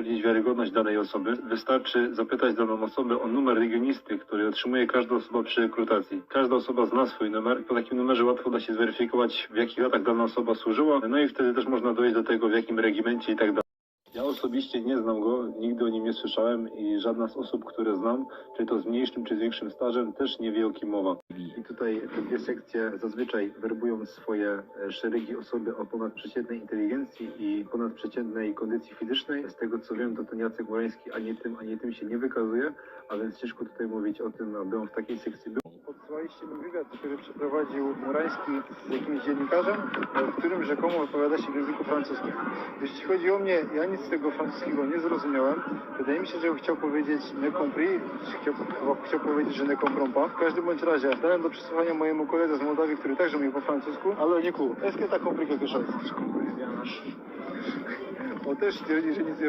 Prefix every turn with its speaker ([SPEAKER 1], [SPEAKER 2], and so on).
[SPEAKER 1] potwierdzić wiarygodność danej osoby, wystarczy zapytać daną osobę o numer regionisty, który otrzymuje każda osoba przy rekrutacji. Każda osoba zna swój numer po takim numerze łatwo da się zweryfikować, w jakich latach dana osoba służyła, no i wtedy też można dojść do tego, w jakim regimencie i tak dalej. Ja osobiście nie znam go, nigdy o nim nie słyszałem i żadna z osób, które znam, czy to z mniejszym, czy z większym stażem, też nie wie o kim mowa. I tutaj te dwie sekcje zazwyczaj werbują swoje e, szeregi osoby o ponadprzeciętnej inteligencji i ponadprzeciętnej kondycji fizycznej. Z tego co wiem, to ten Jacek Murański ani tym, ani tym się nie wykazuje, a więc ciężko tutaj mówić o tym, aby on w takiej sekcji był. Mi wywiad, który przeprowadził Murański z jakimś dziennikarzem, w którym rzekomo wypowiada się w języku francuskim. Jeśli chodzi o mnie, ja nic z tego francuskiego nie zrozumiałem. Wydaje mi się, że chciał powiedzieć ne compris, chciał, chciał powiedzieć, że ne comprends pas. W każdym bądź razie dałem do przesłuchania mojemu koledze z Mołdawii, który także mówi po francusku, ale nie ku. Est-ce que t'as compris quelque chose? O też twierdzi, że nic nie